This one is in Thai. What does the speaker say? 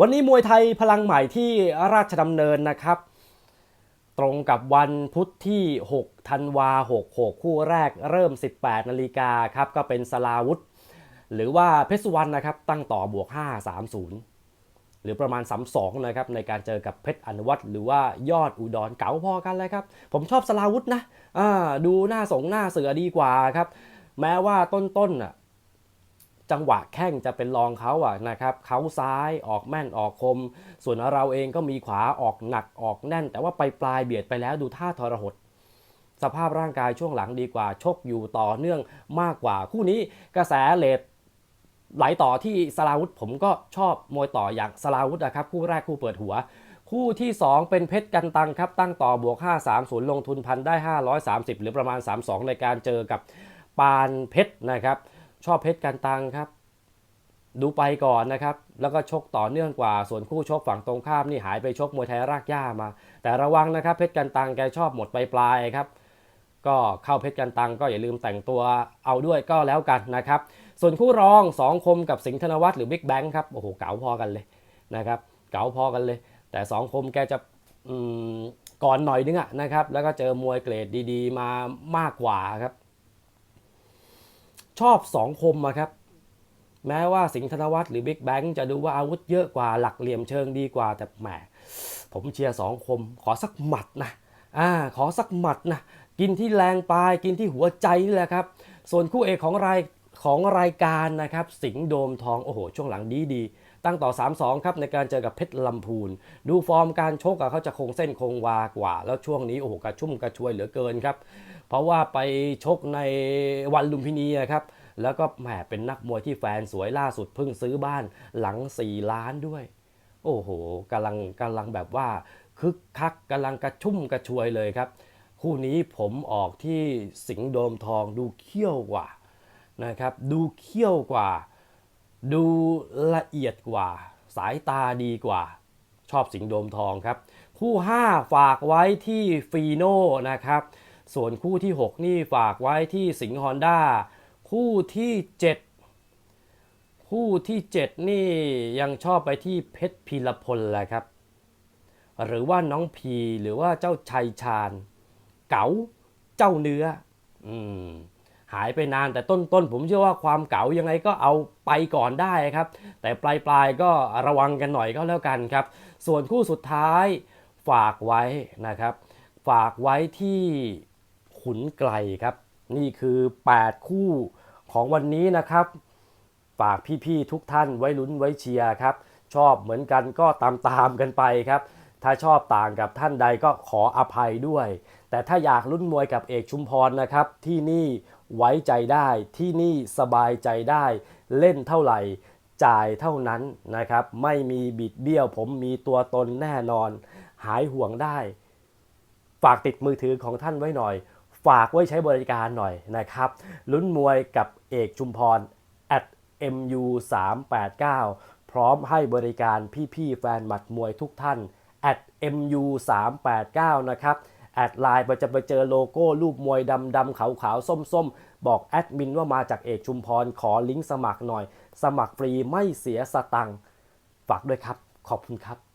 วันนี้มวยไทยพลังใหม่ที่ราชดำเนินนะครับ ตรงกับวันพุธที่ 6 ธันวา66 คู่แรกเริ่ม 18 นาฬิกาครับก็เป็นสลาวุธ หรือว่าเพชรสุวรรณนะครับตั้งต่อบวก 530 หรือประมาณ 32 นะครับในการเจอกับเพชรอนุวัตรหรือว่ายอดอุดรเก๋าพอกันเลยครับ ผมชอบสลาวุธนะดูหน้าสงหน้าเสือดีกว่าครับ แม้ว่าต้นๆน่ะ จังหวะแข้งจะเป็นรองเขาอะนะครับเขาซ้ายออกแม่นออกคม ส่วนเราเองก็มีขวาออกหนักออกแน่น แต่ว่าไปปลายเบียดไปแล้วดูท่าทรหดสภาพร่างกายช่วงหลังดีกว่าชกอยู่ต่อเนื่องมากกว่า คู่นี้กระแสเลดไหลต่อที่สลาวุธผมก็ชอบมวยต่ออย่างสลาวุธนะครับคู่แรกคู่เปิดหัว คู่ที่ 2 เป็นเพชรกันตังครับ ตั้งต่อบวก 530 ลงทุนพันได้ 530 หรือประมาณ 32 ในการเจอกับปานเพชรนะครับ ชอบเพชรกันตังครับ ดูไปก่อนนะครับ แล้วก็ชกต่อเนื่องกว่า ส่วนคู่ชกฝั่งตรงข้ามนี่หายไปชกมวยไทยรากหญ้ามา แต่ระวังนะครับเพชรกันตังแกชอบหมดไปปลายครับ ก็เข้าเพชรกันตังก็อย่าลืมแต่งตัวเอาด้วยก็แล้วกันนะครับ ส่วนคู่รองสองคมกับสิงห์ธนวัฒน์หรือบิ๊กแบงค์ครับโอ้โหเก๋าพอกันเลยนะครับเก๋าพอกันเลย แต่สองคมแกจะก่อนหน่อยนึงอะนะครับ แล้วก็เจอมวยเกรดดี ๆ มามากกว่าครับ ชอบสองคมอะครับ แม้ว่าสิงห์ธนวัฒน์หรือบิ๊กแบงค์จะดูว่าอาวุธเยอะกว่าหลักเหลี่ยมเชิงดีกว่าแต่แหมผมเชียร์สองคม ขอสักหมัดนะอ่าขอสักหมัดนะกินที่แรงปลายกินที่หัวใจนี่แหละครับ ส่วนคู่เอกของรายของรายการนะครับ สิงห์โดมทองโอ้โหช่วงหลังดีดี ตั้งต่อ 3-2 ครับในการเจอกับเพชรลำพูน ดูฟอร์มการชกเขาจะคงเส้นคงวากว่า แล้วช่วงนี้โอ้โหกระชุ่มกระชวยเหลือเกินครับ เพราะว่าไปชกในวันลุมพินีอะครับแล้วก็แหมเป็นนักมวยที่แฟนสวยล่าสุดเพิ่งซื้อบ้านหลัง 4 ล้านด้วย โอ้โหกำลังกำลังแบบว่าคึกคักกำลังกระชุ่มกระชวยเลยครับ คู่นี้ผมออกที่สิงห์โดมทองดูเขี้ยวกว่านะครับ ดูเขี้ยวกว่า ดูละเอียดกว่า สายตาดีกว่า ชอบสิงห์โดมทองครับ คู่ 5 ฝากไว้ที่ฟีโน่นะครับ ส่วนคู่ที่ 6 นี่ฝากไว้ที่สิงห์ฮอนด้าคู่ที่ 7 คู่ที่ 7 นี่ยังชอบไปที่เพชรพีรพลแหละครับ หรือว่าน้องพีหรือว่าเจ้าชัยชาญ เก๋าเจ้าเนื้อ อืม หายไปนานแต่ต้นๆผมเชื่อว่าความเก๋ายังไงก็เอาไปก่อนได้ครับ แต่ปลายๆก็ระวังกันหน่อยก็แล้วกันครับ ส่วนคู่สุดท้ายฝากไว้นะครับ ฝากไว้ที่ขุนไกลครับ นี่คือ 8 คู่ของวันนี้นะครับ ฝากพี่ๆทุกท่านไว้ลุ้นไว้เชียร์ครับ ชอบเหมือนกันก็ตามๆกันไปครับ ถ้าชอบต่างกับท่านใดก็ขออภัยด้วย แต่ถ้าอยากลุ้นมวยกับเอกชุมพรนะครับ ที่นี่ไว้ใจได้ที่นี่สบายใจได้ เล่นเท่าไหร่ จ่ายเท่านั้นนะครับ ไม่มีบิดเบี้ยว ผมมีตัวตนแน่นอน หายห่วงได้ ฝากติดมือถือของท่านไว้หน่อย ฝากไว้ใช้บริการหน่อยนะครับ ลุ้นมวยกับเอกชุมพร at mu 3 8 9พร้อมให้บริการพี่ๆแฟนหมัดมวยทุกท่าน at mu 3 8 9นะครับแอดไลน์ไปจะไปเจอโลโก้รูปมวยดำดำขาวขาวส้มส้มบอกแอดมินว่ามาจากเอกชุมพรขอลิงก์สมัครหน่อย สมัครฟรีไม่เสียสตังค์ฝากด้วยครับ ขอบคุณครับ